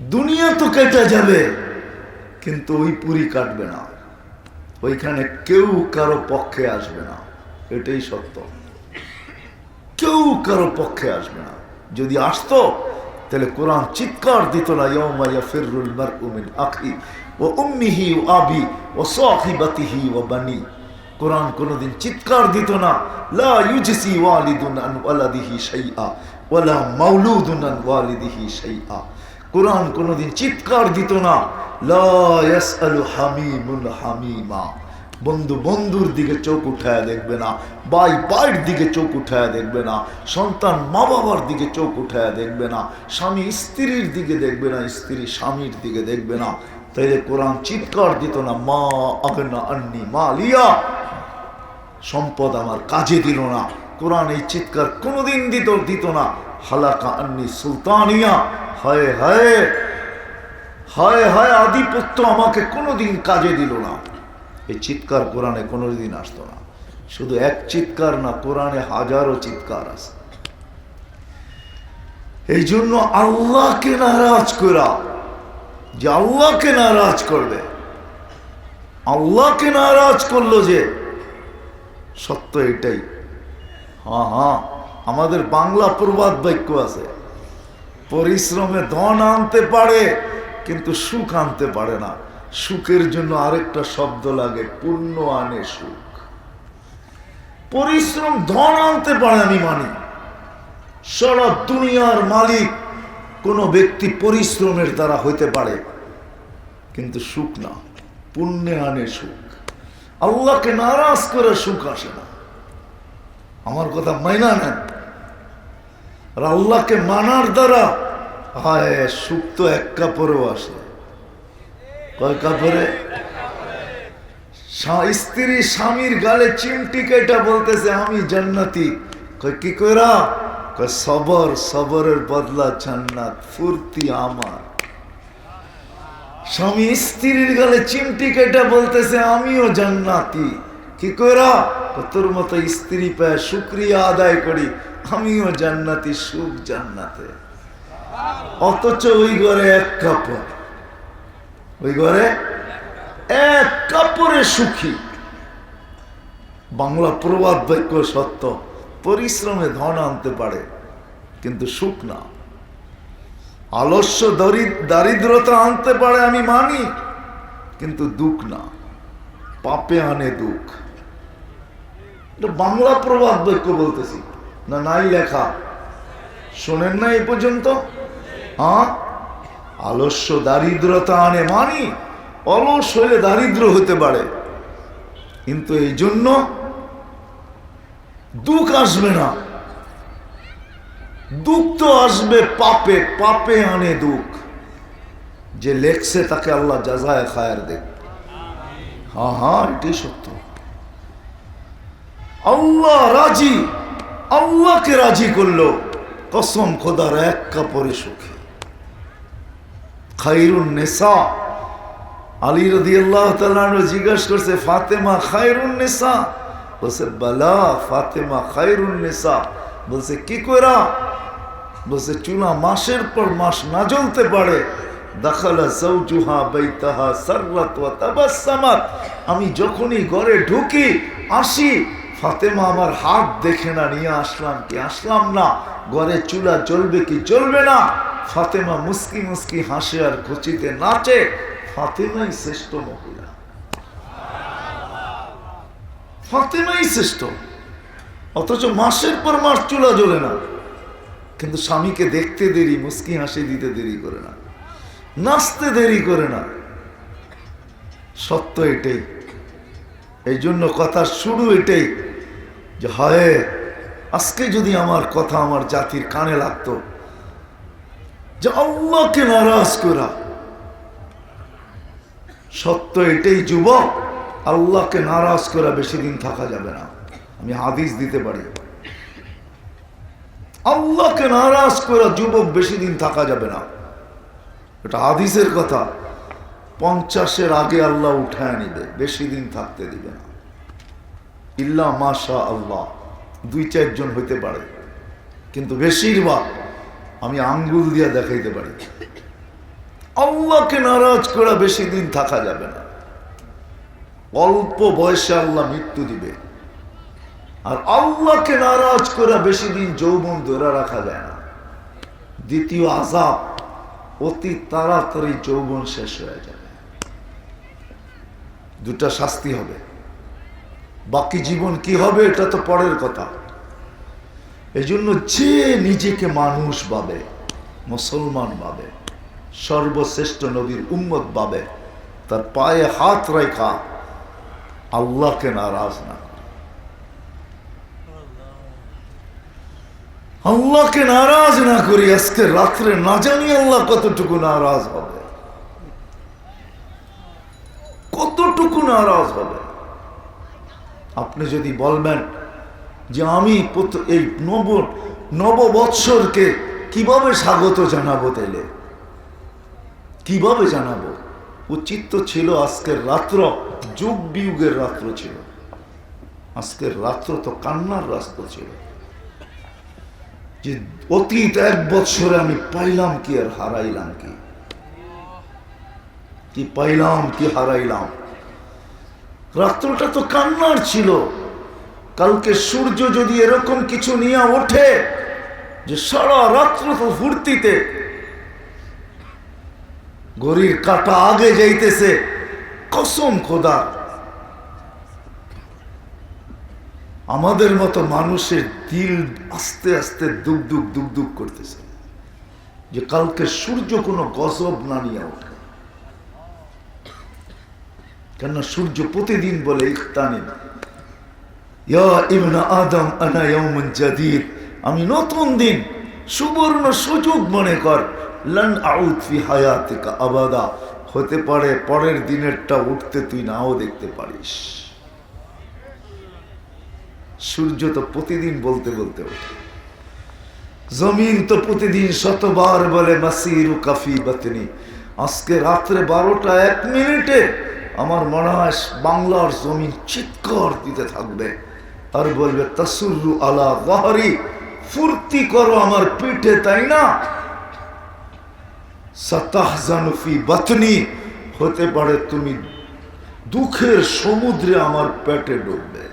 দুনিয়া তো কেটে যাবে, কিন্তু ওই পুরি কাটবে না। ওইখানে কেউ কারও পক্ষে আসবে না, এটাই সত্য। কেউ কারও পক্ষে আসবে না। যদি আসতো, তাহলে কোরআন চিৎকার দিত না বানি। কোরআন কোনোদিন চিৎকার দিত না কোরআন কোনোদিন চিৎকার দিত না। বন্ধু বন্ধুর দিকে চোখ উঠায় দেখবে না বাই বাইর দিকে চোখ উঠায় দেখবে না, সন্তান মা বাবার দিকে চোখ উঠায় দেখবে না, স্বামী স্ত্রীর দিকে দেখবে না, স্ত্রী স্বামীর দিকে দেখবে না। তাইলে কোরআন চিৎকার দিত না, মা আগনা আন্নি মা লিয়া সম্পদ আমার কাজে দিল না। কোরআন এই চিৎকার কোনোদিন দিত দিত না। হালাকা আন্নি সুলতানিয়া। হায়। হায় হায় আধিপত্য আমাকে কোনোদিন কাজে দিল না। এই চিৎকার কোরআনে কোনোদিন আসতো না। শুধু এক চিৎকার না, কোরআনে হাজারো চিৎকার আছে। এই জন্য আল্লাহকে নারাজ করা, যে আল্লাহকে নারাজ করবে। আল্লাহকে নারাজ করল যে সত্য এটাই। হ্যাঁ হ্যাঁ। আমাদের বাংলা প্রবাদ বাক্য আছে, পরিশ্রমে ধন আনতে পারে, কিন্তু সুখ আনতে পারে না। সুখের জন্য আরেকটা শব্দ লাগে পূর্ণ আনে সুখ। পরিশ্রম ধন আনতে পারে, আমি মানি। সারা দুনিয়ার মালিক কোনো ব্যক্তি পরিশ্রমের দ্বারা হইতে পারে, কিন্তু সুখ না। পুণ্যে আনে সুখ। আল্লাহকে নারাজ করে সুখ আসে না। আমার কথা মাইনা নেন। আর আল্লাহকে মানার দ্বারা, হায় সুখ তো এক কাপড়েও আসে। কয় কাপড়ে? স্ত্রী স্বামীর গালে চিমটি কেটা বলতেছে, আমি জান্নাতি। কয়, কি কইরা? সবর, সবরের বদলা জান্নাত, ফুর্তি আমার। স্বামী স্ত্রীর গালে চিমটি কেটে বলতেছে, আমিও জান্নাতি। কি কইরা? তোর মতো স্ত্রী পায় শুক্রিয়া আদায় করি, আমিও জান্নাতি, সুখ জান্নাতে। অথচ ওই ঘরে এক কাপড়। ওই ঘরে এক কাপড়ে সুখী। বাংলা প্রবাদ বাক্য সত্য, পরিশ্রমে ধন আনতে পারে, কিন্তু সুখ না। আলস্য দরি- দারিদ্রতা আনতে পারে আমি মানি, কিন্তু দুঃখ না। পাপে আনে দুঃখ। বাংলা প্রবাদ বাক্য বলতেছি। না, নাই লেখা। শোনেন না এই পর্যন্ত? হ্যাঁ আলস্য দারিদ্রতা আনে মানি, অলস হলে দারিদ্র হতে পারে। কিন্তু এই জন্য দুঃখ আসবে না। দুঃখ তো আসবে পাপে পাপে আনে দুঃখ। যে লেখছে তাকে আল্লাহ জাজায় খায়ার দেখ। হ্যাঁ হ্যাঁ এটাই সত্য। আল্লাহ রাজি, আল্লাহকে রাজি করল। কসম খোদার এক কাপড়ে সুখী। খাইরুন নেশা আলী রদি আল্লাহ জিজ্ঞাসা করছে, ফাতেমা খায়রুন নেশা বলছে, বালা, ফাতেমা খায়রুন নেশা বলছে, কি করা বলছে, চুলা মাসের পর মাস না জ্বলতে পারে। আমি যখনই ঘরে ঢুকি, আসি ফাতেমা আমার হাত দেখে না, নিয়ে আসলাম কি? আসলাম না। ঘরে চুলা জ্বলবে কি জ্বলবে না? ফাতেমা মুস্কি মুস্কি হাসে আর খুচিতে নাচে। ফাতেমাই শ্রেষ্ঠ মহিলা। ফাতেমাই শ্রেষ্ঠ। অথচ মাসের পর মাস চুলা জ্বলে না। কিন্তু স্বামীকে দেখতে দেরি, মুস্কি হাসি দিতে দেরি করে না। নাচতে দেরি করে না। সত্য এটাই। এই জন্য কথা শুরু এটাই। যে হয়, আজকে যদি আমার কথা আমার জাতির কানে লাগতো, যে আল্লাহকে নারাজ করা। সত্য এটাই, যুবক, আল্লাহকে নারাজ করা বেশি দিন থাকা যাবে না। আমি হাদিস দিতে পারি। আল্লাহকে নারাজ করা যুবক বেশি দিন থাকা যাবে না। এটা হাদিসের কথা। পঞ্চাশের আগে আল্লাহ উঠায় নিবে, বেশি দিন থাকতে দিবে না। ইল্লা মাশা আল্লাহ। দুই চারজন হইতে পারে। কিন্তু বেশিরভাগ আমি আঙ্গুল দিয়া দেখাইতে পারি। আল্লাহকে নারাজ করা বেশি দিন থাকা যাবে না। অল্প বয়সে আল্লাহ মৃত্যু দিবে। আর আল্লাহকে নারাজ করা বেশি দিন যৌবন ধরে রাখা যায় না। দ্বিতীয় আজাব অতি তাড়াতাড়ি যৌবন শেষ হয়ে যাবে। দুটা শাস্তি হবে। বাকি জীবন কি হবে, এটা তো পরের কথা। এই জন্য যে নিজেকে মানুষ ভাবে, মুসলমান ভাবে, সর্বশ্রেষ্ঠ নবীর উম্মত ভাবে, তার পায়ে হাত রেখা আল্লাহকে নারাজ না। আল্লাহকে নারাজ না করি, আজকে রাত্রে না জানি আল্লাহ কতটুকু নারাজ হবে। কতটুকু নারাজ হবে? আপনি যদি বলবেন যে আমি এই নব, নববৎসরকে কীভাবে স্বাগত জানাব তাইলে? কীভাবে জানাব? উচিত তো ছিল আজকের রাত্র, যুগ বিয়োগের রাত্র ছিল। আজকের রাত্র তো কান্নার রাস্ত ছিল। যে অতীত এক বৎসরে আমি পাইলাম কি আর হারাইলাম কি? কি পাইলাম, কি হারাইলাম? রাত্রটা তো কান্নার ছিল। কালকে সূর্য যদি এরকম কিছু নিয়ে ওঠে, যে সারা রাত্র তো ফুর্তিতে। গরির কাটা আগে যাইতেছে, কসম খোদা। আমাদের মতো মানুষের দিল আস্তে আস্তে দুক দুক দুক দুক করতেছে, যে কালকে সূর্য কোনো গজব না নিয়ে ওঠে। কেননা সূর্য প্রতিদিন বলে ইখতানি ইবনা আদম, আনা ইয়াউমুন জাদিদ। আমি নতুন দিন, সুবর্ণ সুযোগ মনে কর। লন আবাদা। হতে পারে পরের দিনেরটা উঠতে তুই নাও দেখতে পারিস। সূর্য তো প্রতিদিন বলতে বলতে ওঠে। জমিন তো প্রতিদিন শতবার বলে মাসিরু কাফি বাতনি। আজকে রাত্রে বারোটা এক মিনিটে আমার মনে হয় বাংলার জমিন চিৎকার দিতে থাকবে। আর বলবে, তাসুরু আলা গহরি ফুর্তি করো আমার পিঠে, তাই না? বাতনি, হতে পারে তুমি দুঃখের সমুদ্রে আমার পেটে ডুববে।